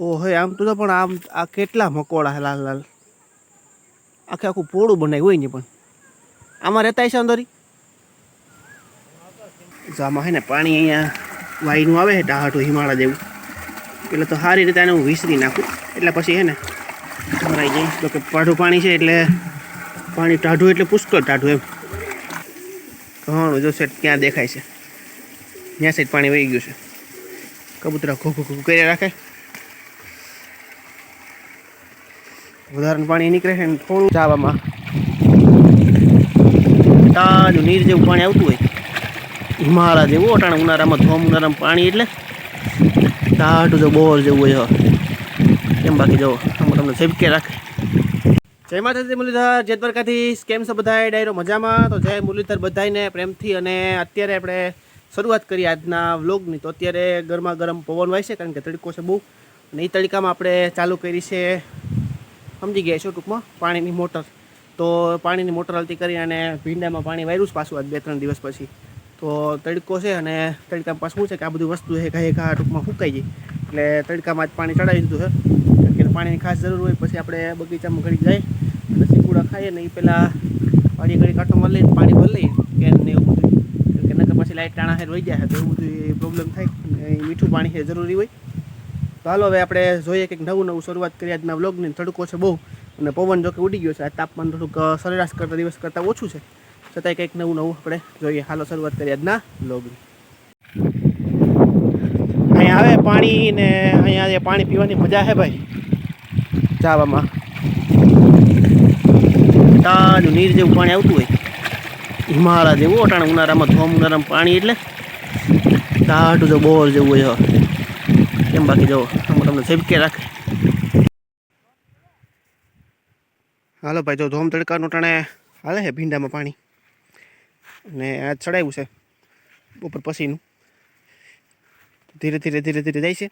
ઓહે, આમ તો પણ આમ આ કેટલા મકોડા હે લાલ લાલ? આખે આખું પોળું બનાવ્યું હોય ને પણ. આમાં રહેતા છે અંદરી આમાં હે ને પાણી અહીંયા વાઈનું આવે છે ટાહાટું હિમાળા જેવું. એટલે તો સારી રીતે આને હું વિસરી નાખું. એટલે પછી હે ને ભરાઈ જાય. તો કે પાઢું પાણી છે એટલે પાણી ટાઢું એટલે પુષ્કળ ટાઢું એમ. ઘણું જો સેટ ક્યાં દેખાય છે. ત્યાં સાઈડ પાણી વહી ગયું છે. કબૂતરા ખો ઘો ખો કરી રાખે. વધારે પાણી નીકળે છે થોડું ચાવામાં. તાજું નીર જેવું પાણી આવતું હોય. હિમાળા જેવું અટાણે ઉનાળામાં ધોમ ઉનાળામાં પાણી એટલે તાટું જો બોર જેવું હોય એમ બાકી જવો આમાં તમને ઝબકે રાખે. જય માતાજી મુરલીધર, જય દ્વારકાથી કેમ છો બધાય? ડાયરો મજામાં? તો જય મુરલીધર બધાને પ્રેમથી અને અત્યારે આપણે શરૂઆત કરી આજના વ્લોગની. તો અત્યારે ગરમા ગરમ પવન વાય છે કારણ કે તડકો છે બહુ. અને એ તડકામાં આપણે ચાલુ કરી છે સમજી ગયા છો ટૂંકમાં? પાણીની મોટર. તો પાણીની મોટર હલતી કરી અને ભીંડામાં પાણી વાયરું છે પાછું આજ બે ત્રણ દિવસ પછી. તો તડકો છે અને તડકામાં પાછું છે કે આ બધું વસ્તુ છે ઘાએ ઘા ટૂંકમાં ફૂંકાઈ જાય એટલે તડકામાં જ પાણી ચડાવી દીધું છે. કે પાણીની ખાસ જરૂર હોય પછી આપણે બગીચામાં ઘડી જાય અને સીકુડા ખાઈએ ને એ પહેલાં પાણી ઘડી કાંટો મળી પાણી ભરી લઈએ. કેન ને એવું બધું. કે નકર પછી લાઇટ ટાણા હેર વહી જાય તો એવું બધું પ્રોબ્લેમ થાય. મીઠું પાણી છે જરૂરી હોય. તો હાલો હવે આપણે જોઈએ કંઈક નવું નવું શરૂઆત કરી આજના વ્લોગની તડકો છે બહુ અને પવન જોકે ઉડી ગયો છે. આ તાપમાન થોડુંક સરેરાશ કરતા દિવસ કરતાં ઓછું છે. છતાંય કંઈક નવું નવું આપણે જોઈએ. હાલો શરૂઆત કરી આજના વ્લોગની. અહીંયા આવે પાણી ને અહીંયા પાણી પીવાની મજા છે ભાઈ? ચાવામાં. તાજું નીર જેવું પાણી આવતું હોય. હિમાળા જેવું, અટાણે ઉનાળામાં ધોમ ઉનાળામાં પાણી એટલે ટાટું જો બોર જેવું હોય. કેમ બાકી જો આમાં તમને ઝબકે રાખે. હાલો ભાઈ, જો ધોમ તડકાનું ટાણે હાલે છે ભીંડામાં પાણી. અને આ ચડાવ્યું છે ઉપર પછીનું ધીરે ધીરે ધીરે ધીરે જાય છે.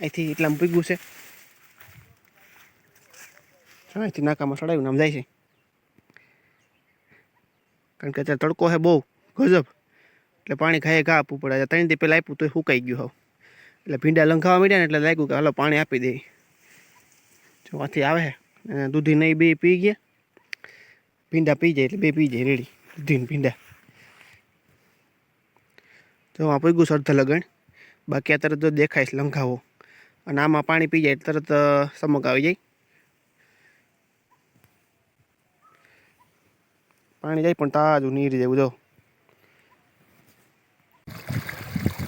અહીંથી એટલામાં પીગું છે. અહીંથી નાકામાં ચડાવ્યું આમ જાય છે. કારણ કે અત્યારે તડકો છે બહુ ગજબ. એટલે પાણી ખાએ ઘા આપવું પડે. ત્રણ દી પહેલાં આપ્યું તો સુકાઈ ગયું હવે. એટલે ભીંડા લંઘાવા માંડ્યા ને એટલે લાગ્યું કે હાલો પાણી આપી દે. જો આથી આવે અને દૂધી નહીં બે પી ગયા. ભીંડા પી જાય એટલે બે પી જાય રેડી. દૂધી ભીંડા. તો આ પૂગ્યું અર્ધ લગણ. બાકી આ તરત દેખાય છે લંઘાવો. અને આમાં પાણી પી જાય તરત સમક આવી જાય. પાણી જાય પણ તાજું નીર જેવું જો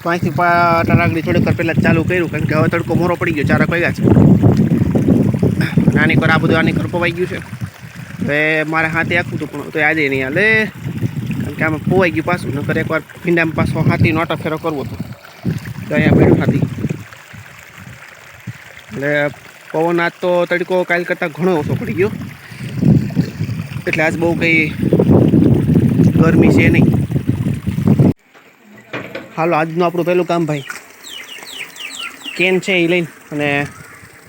પાંચથી પાટા આગળ થોડીક પહેલાં ચાલુ કર્યું, કારણ કે હવે તડકો મોરો પડી ગયો, ચારક વાગ્યા છે. નાની કર આ બધું આની કર પવાઈ ગયું છે. હવે મારે હાથે આખું હતું પણ તો આજે નહીં હાલે. કારણ કે આમાં પોવાઈ ગયું પાછું, નકર એકવાર ભીંડામાં પાછો હાથી નોટો ફેરો કરવો હતો. તો અહીંયા બેઠું હાથી. એટલે પવન આજ તો તડકો કાલ કરતાં ઘણો ઓછો પડી ગયો. એટલે આજ બહુ કંઈ ગરમી છે નહીં. હાલો, આજનું આપણું પહેલું કામ ભાઈ. કેન છે એ લઈને અને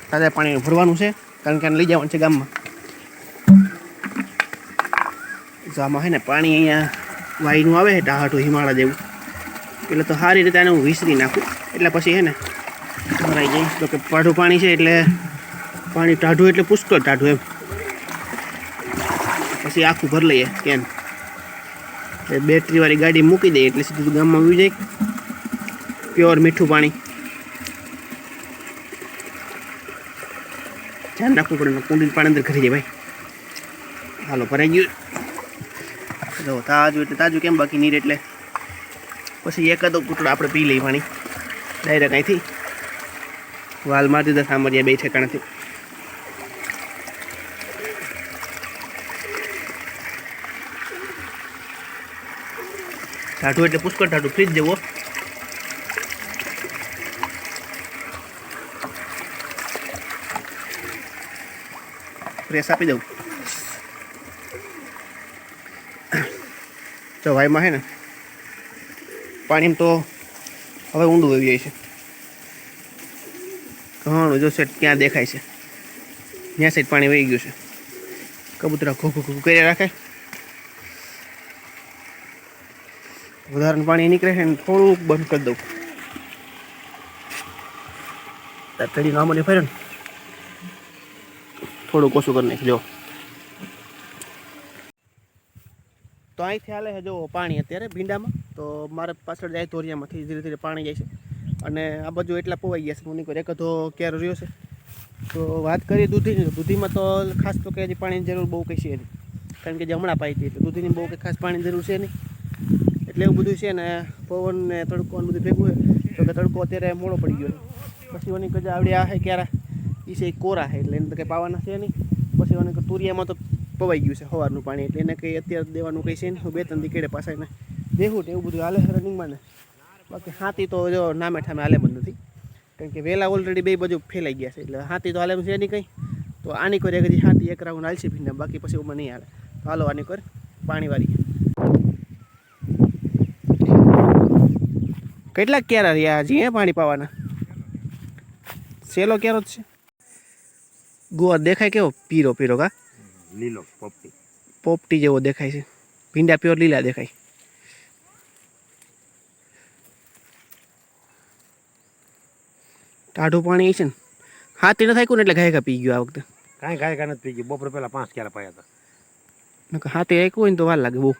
તાજા પાણી ભરવાનું છે, કારણ કે આને લઈ જવાનું છે ગામમાં. આમાં હે ને પાણી અહીંયા વાઈનું આવે છે હિમાળા જેવું. એટલે તો સારી રીતે આને હું વિસરી નાખું. એટલે પછી હે ને ભરાઈ જાય તો કે પાઢું પાણી છે એટલે પાણી ટાઢું એટલે પુષ્કળ ટાઢું એમ. પછી આખું ભરી લઈએ કેન. બેટરીવાળી ગાડી મૂકી દઈએ એટલે સીધું ગામમાં આવી જાય. પ્યોર મીઠું પાણી. ધ્યાન રાખવું પડે કુંડી પાણી અંદર ઘરી જાય ભાઈ. હાલો, ભરાઈ ગયું. જો, તાજું એટલે તાજું કેમ બાકી નીર એટલે? પછી એકાદો કૂટડો આપણે પી લઈએ પાણી. ડાયરેક્ટ અહીંથી. વાલ મારી દીધા સામરિયા બે ઠેકાણાથી. ટાઢું એટલે પુષ્કળ ઠાઠું ફ્રીજ જેવો. પ્રેસ આપી દઉં. જો છે ને, પાણીમાં તો હવે ઊંડું આવી જાય છે. ઘણું જો સેટ ક્યાં દેખાય છે. ત્યાં સાઈડ પાણી વહી ગયું છે. કબૂતરા ઘો ઘો ઘો કરી રાખે. વધારે પાણી નીકળે છે ને થોડુંક બંધ કરી દઉં. તળીનો આમાં ફર્યો ને. થોડુંક ઓછું કરી નાખજો તો અહીંથી હાલે છે, જો, પાણી અત્યારે ભીંડામાં. તો મારે પાછળ જાય ધોરિયામાંથી, ધીરે ધીરે પાણી જાય છે. અને આ બાજુ એટલા પોવાઈ ગયા છે મને કોઈ એક અધો ક્યારે રહ્યો છે. તો વાત કરીએ દૂધીની. દૂધીમાં તો ખાસ તો કે પાણીની જરૂર બહુ કઈ છે નહીં. કારણ કે જે હમણાં પાઈ હતી, એટલે દૂધીની બહુ કંઈ ખાસ પાણીની જરૂર છે નહીં. એટલે એવું બધું છે ને, પવન ને તડકો ને બધું ભેગું તો કે તડકો અત્યારે મોડો પડી ગયો પછી ઓની કજા આવડે આ ક્યારે એ છે કોરા છે એટલે એને તો કંઈ પાવાના છે નહીં. પછી ઓને તુરિયામાં તો પવાઈ ગયું છે સવારનું પાણી, એટલે એને કંઈ અત્યારે દેવાનું કંઈ છે નહીં. બે ત્રણ દીકડે પાસે એને દેવું ને એવું બધું હાલે રનિંગમાં ને. બાકી હાથી તો જો નામે ઠામે હાલે બંધ નથી. કારણ કે વહેલા ઓલરેડી બે બાજુ ફેલાઈ ગયા છે, એટલે હાથી તો હાલે છે નહીં કંઈ. તો આની કરી હજી હાથી એક રાઉન્ડ હાલશે ભીંડા, બાકી પછી ઉમાં નહીં હાલે. તો હાલો આની કર પાણીવાળી કેટલાક ક્યારા રહ્યા હજી હે પાણી પાવાના? સેલો ક્યારો જ છે? ગોળ દેખાય કેવો? પીરો પીરો કા? લીલો પોપટી. પોપટી જેવો દેખાય છે. ભીંડા પ્યોર લીલા દેખાય. ટાઢું પાણી છે ને. હાથી ન થાય ને એટલે ગાય પી ગયો આ વખતે? કાંઈ ગાય કાંઈ નથી થઈ ગયું. બપોર પહેલા પાંચ ક્યારે પાયા હતા. નકર હાથી રાખ્યું હોય ને તો વાર લાગે બહુ.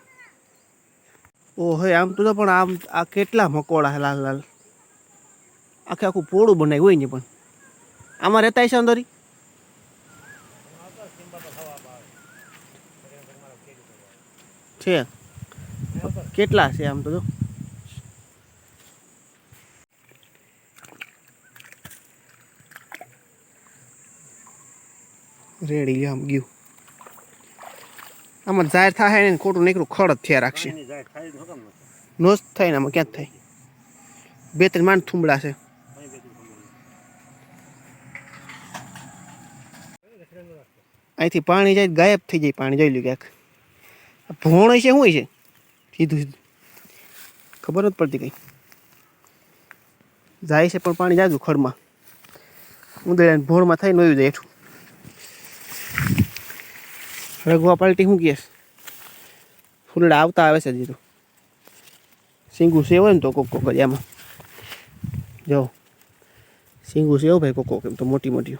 ઓ હે આમ તો પણ આમ, આ કેટલા મકોડા લાલ લાલ. આખે આખું પોળું બનાવ્યું હોય ને પણ. આમાં રહેતા છે અંદરી છે. કેટલા છે આમ તો રેડી, આમ ગયું. આમાં જાહેર થાય ને ખોટું નીકળું ખડ થયા રાખશે. નો? જ થાય ને આમાં ક્યાં થાય? બે ત્રણ માંડ થુંબડા છે. અહીંથી પાણી જાય ગાયબ થઈ જાય પાણી જોઈ લ્યું ક્યાંક. ભોણ છે શું છે સીધું સીધું. ખબર નથી પડતી કંઈ. જાય છે પણ પાણી જાજુ ખડમાં. ઉંદરડા ભોણમાં થઈને નોયું જાય હેઠું. રઘવા પાલટી શું કહેશ ફૂલડા આવતા આવે છે જીરું. સિંગું હોય ને તો કોક કોક જ આમાં જો. સિંગું સેવ ભાઈ કોક કોક એમ તો મોટી મોટી